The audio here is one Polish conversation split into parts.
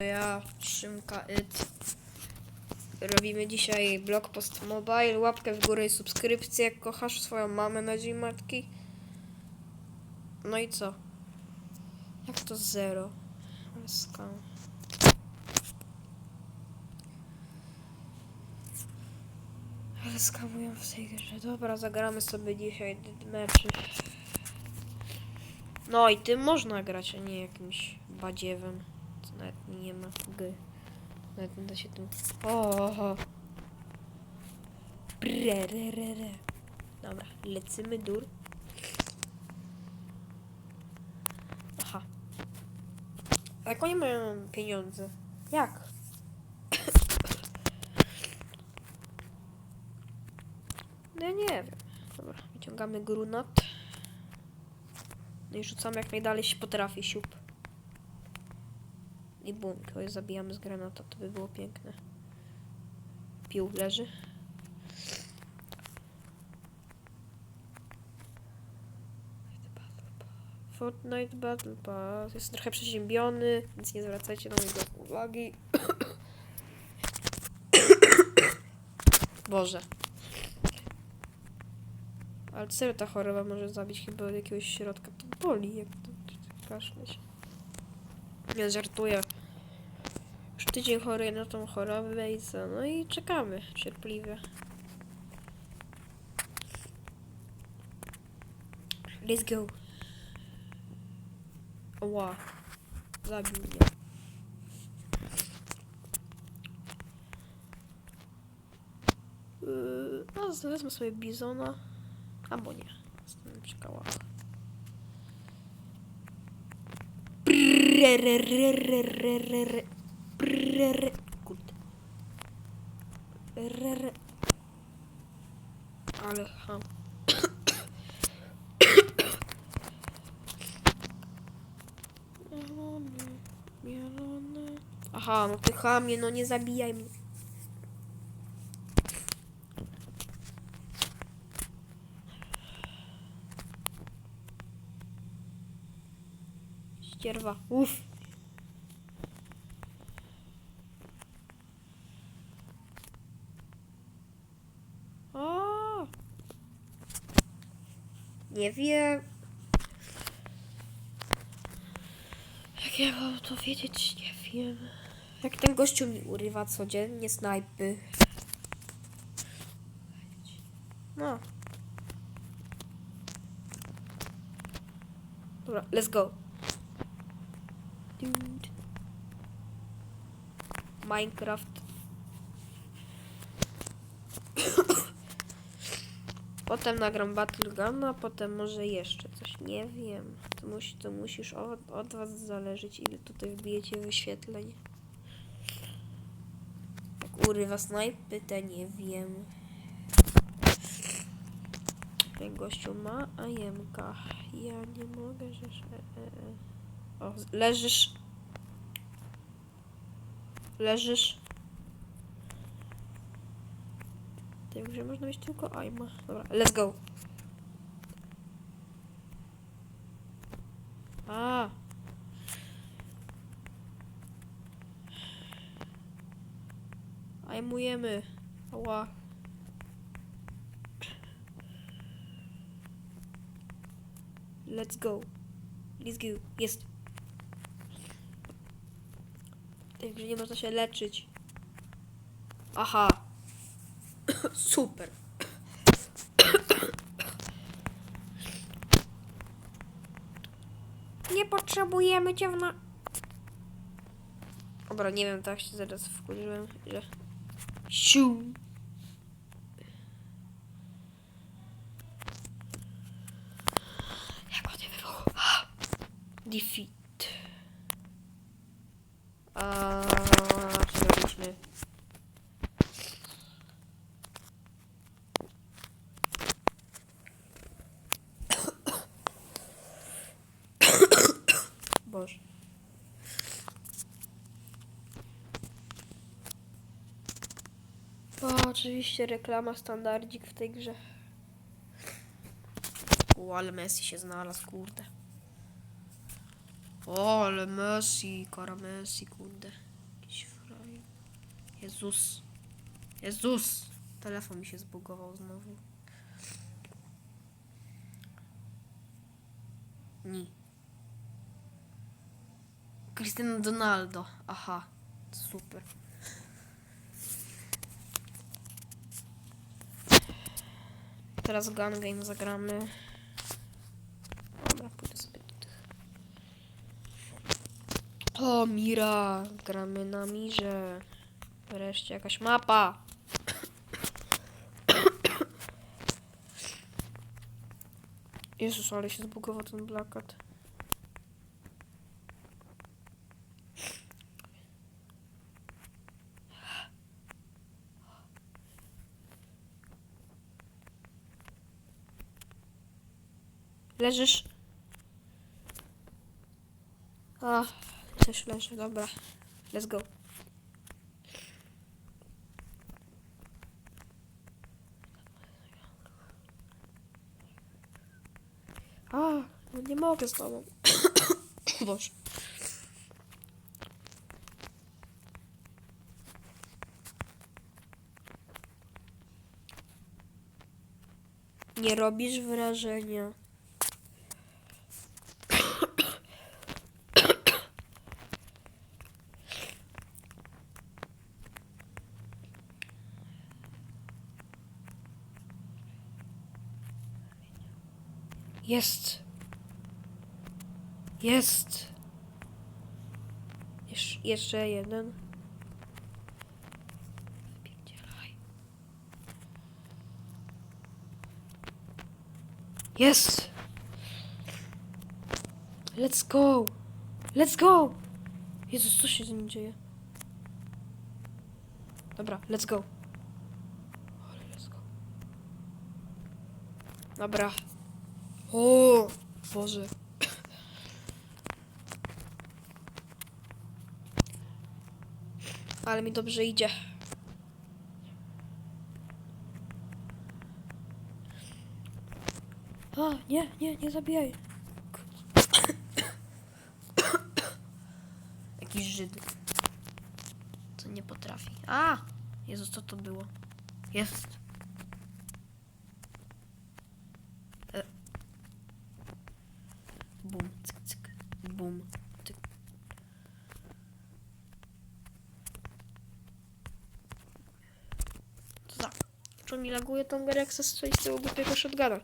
Ja, Szymka It. Robimy dzisiaj blog post mobile. Łapkę w górę i subskrypcję, jak kochasz swoją mamę na dzień matki. No i co? Jak to zero? Skam. Ale skamują w tej grze. Dobra, zagramy sobie dzisiaj meczy. No i tym można grać, a nie jakimś badziewem nie ma gry. Nawet nie da się tym... Oho! Bre. Dobra, lecimy dur. Aha. Jak oni mają pieniądze? Jak? No nie wiem. Dobra, wyciągamy grunat. No i rzucamy jak najdalej się potrafi, siup. I bum, kogoś zabijamy z granata, to by było piękne. Pił leży. Fortnite Battle Pass. Jest trochę przeziębiony, więc nie zwracajcie na niego uwagi. Boże. Ale serio ta choroba może zabić chyba od jakiegoś środka. To boli, jak to kaszle się. Nie żartuję tydzień chory na tą chorobę i co? No i czekamy cierpliwie. Let's go. Ła. Zabił mnie. Yy, no, wezmę sobie bizona. Albo nie. Zostanę przy Rrr. Kurde. Rrr. Ale ham. Aha, no ty chamie, no nie zabijaj mnie. Ścierwa, uff. Nie wiem. Jak ja mam to wiedzieć, nie wiem. Jak ten gościu mi urywa codziennie snajpy. No. Dobra, let's go. Minecraft. Potem nagram Battleguna, potem może jeszcze coś. Nie wiem. To, musi, to musisz od, od was zależeć, ile tutaj wbijecie wyświetleń. Jak urywa snajpy, to nie wiem. Jak gościu ma ajemka. Ja nie mogę, że... E, e. O, leżysz. Leżysz. W tej grze można mieć tylko aima. Dobra, let's go. A. Ajmujemy. Ała. Let's go. Let's go. Jest. Grze nie można się leczyć. Aha. Super. Nie potrzebujemy cię w na... Dobra, nie wiem, tak się zaraz wkurzyłem, że... Siu. Jak ładnie wybuchł. Defeat. A co robiliśmy? Boże. O, oczywiście reklama standardzik w tej grze. O, ale Messi się znalazł, kurde. O, ale Messi, kara Messi, kurde. Jezus. Jezus. Telefon mi się zbugował znowu. Ni. Cristiano Donaldo. Aha. Super. Teraz Gun Game zagramy. Dobra, pójdę sobie do tych. O, Mira. Gramy na Mirze. Wreszcie jakaś mapa. Jezus, ale się zbugował ten plakat. Leżysz? A, też leży, dobra. Let's go. A, no nie mogę z tobą. Boże. Nie robisz wrażenia. Jest. Jest. Jesz jeszcze jeden. Jest. Let's go. Let's go. Jezus, co się z nim dzieje? Dobra, let's go. Let's go. Dobra. O, Boże. Ale mi dobrze idzie. A, nie, nie, nie zabijaj. Jakiś Żyd. Co nie potrafi. A! Jezus, co to było? Jest. Czy mi laguje tą grę, jak strzelić z tego głupiego shotguna?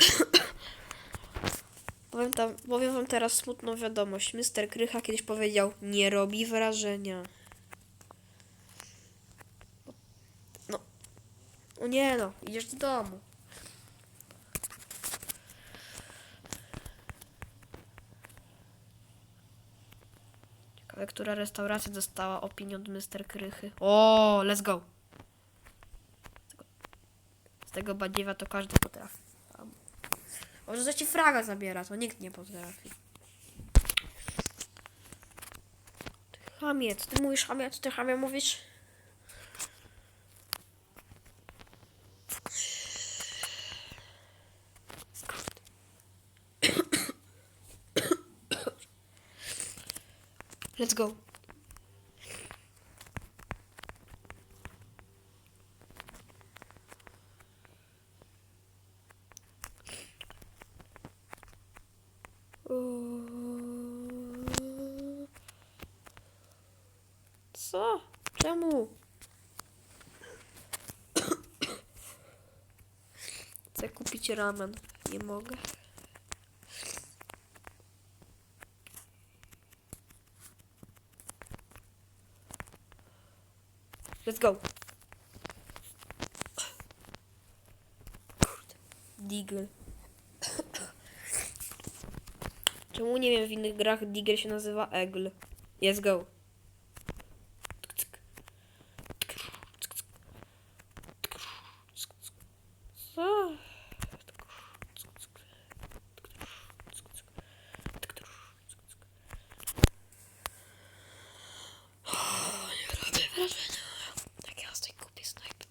Powiem, tam, powiem wam teraz smutną wiadomość. Mister Krycha kiedyś powiedział, nie robi wrażenia. No. O nie no, idziesz do domu. Która restauracja dostała opinię od Mister Krychy. O, let's go. Tego, badziewa to każdy potrafi. Może za ci fraga zabiera, to nikt nie potrafi. Ty chamie, co ty mówisz chamie, co ty chamie mówisz? Let's go. Eee, Co? Czemu? Chcę kupić ramen. Nie mogę. Let's go. Kurde. Deagle. Czemu nie wiem w innych grach Digger się nazywa Eagle? Let's go. Co? Nie robię wrażenia. Tak ja z tej kupię snajpy.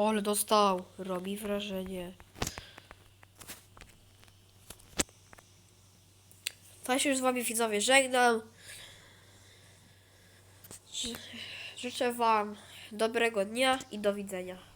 Ole dostał. Robi wrażenie. To się już z wami widzowie żegnam. Ży- Życzę wam dobrego dnia i do widzenia.